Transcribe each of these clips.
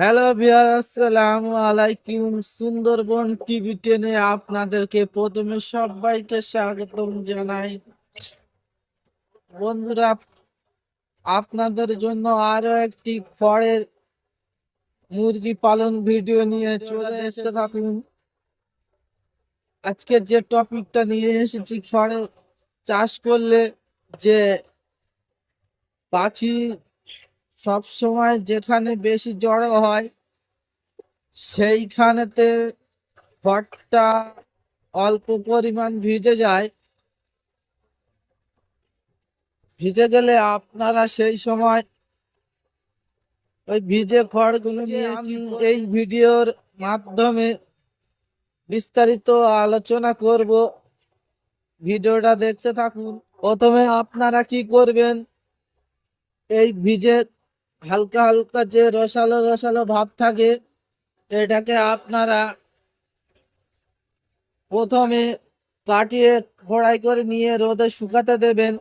Hello আসসালামু আলাইকুম। Sundarban TV টেনে আপনাদেরকে প্রথমে সবাইকে স্বাগতম জানাই। বন্ধুরা, আপনাদের জন্য আরও একটি খড়ের মুরগি পালন ভিডিও নিয়ে চলে আসতে থাকুন। আজকে যে টপিকটা নিয়ে এসেছি, খড়ে চাষ করলে যে পাখি সব সময় যেখানে বেশি জড়ো হয় সেইখানেতে খড়টা অল্প পরিমাণ ভিজে যায়। ভিজে গেলে আপনারা সেই সময় ওই ভিজে খড়গুলো নিয়ে আমি এই ভিডিওর মাধ্যমে বিস্তারিত আলোচনা করব। ভিডিওটা দেখতে থাকুন। প্রথমে আপনারা কি করবেন? এই ভিজে হালকা হালকা যে রসালো রসালো ভাব থাকে, এটাকে আপনারা প্রথমে কাটিয়ে খড়াই করে নিয়ে রোদে শুকাতে দেবেন।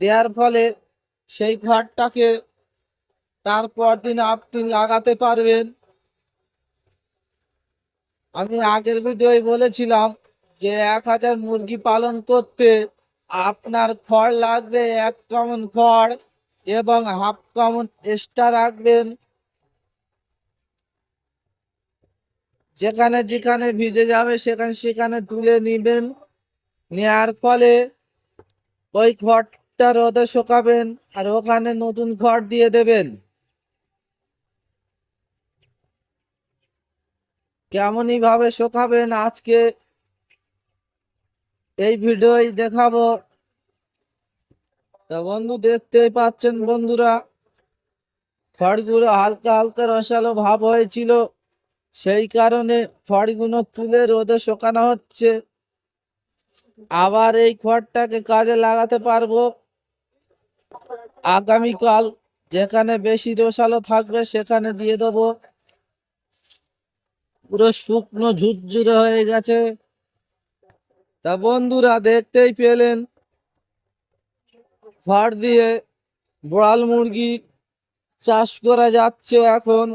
দেওয়ার ফলে সেই খড়টাকে তারপর দিন আপনি লাগাতে পারবেন। আমি আগের ভিডিওয় বলেছিলাম যে এক হাজার মুরগি পালন করতে আপনার খড় লাগবে এক কমন খড় এবং হাফ কমন স্টার রাখবেন। যেখানে যেখানে ভিজে যাবে সেখানে সেখানে তুলে নিবেন। নেয়ার ফলে ওই ঘরটা রোদে শুকাবেন আর ওখানে নতুন খড় দিয়ে দেবেন। কেমনই ভাবে শুকাবেন আজকে এই ভিডিওই দেখাবো। তা বন্ধু দেখতেই পাচ্ছেন বন্ধুরা খড়গুলো হালকা হালকা রসালো ভাব হয়েছিল। সেই কারণে খড়গুলো তুলে রোদে শুকানো হচ্ছে। আবার এই খড়টাকে কাজে লাগাতে পারব। আগামীকাল যেখানে বেশি রসালো থাকবে সেখানে দিয়ে দেবো। পুরো শুকনো ঝুরঝুরে হয়ে গেছে। তা বন্ধুরা দেখতেই পেলেন ফাড় দিয়ে বোড়াল মুরগি চাষ করা যাচ্ছে এখন।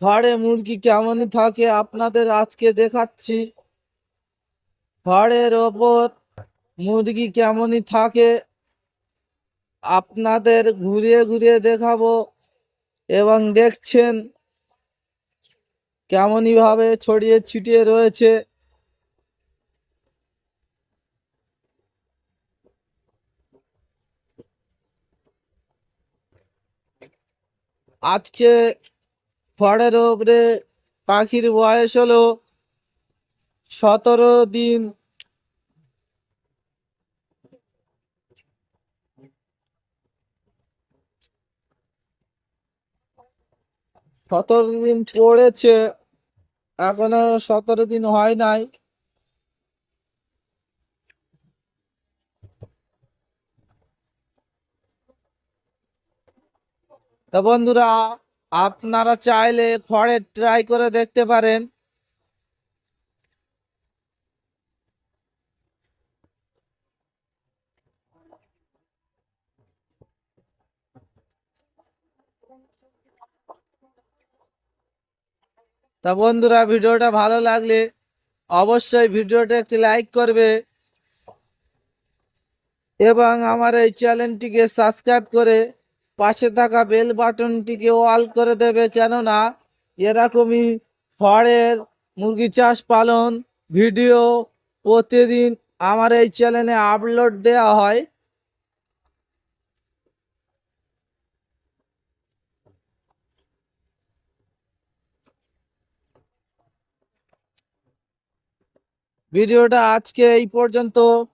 ফাড়ে মুরগি কেমনই থাকে আপনাদের আজকে দেখাচ্ছি। ফাড়ের ওপর মুরগি কেমনই থাকে আপনাদের ঘুরিয়ে ঘুরিয়ে দেখাবো এবং দেখছেন কেমনই ভাবে ছড়িয়ে ছিটিয়ে রয়েছে। আজকে খড়ের ওপরে পাখির বয়স হলো সতেরো দিন। সতেরো দিন পড়েছে। এখনও সতেরো দিন হয় নাই। তো বন্ধুরা আপনারা চাইলে খড়ের ট্রাই করে দেখতে পারেন। তা বন্ধুরা, ভিডিওটা ভালো লাগলে অবশ্যই ভিডিওটা একটি লাইক করবে এবং আমার এই চ্যানেলটিকে সাবস্ক্রাইব করে পাশে থাকা বেল বাটনটিকে অল করে দেবে। কেননা এরকমই ফড়ের মুরগি চাষ পালন ভিডিও প্রতিদিন আমার এই চ্যানেলে আপলোড দেওয়া হয়। ভিডিওটা আজকে এই পর্যন্ত।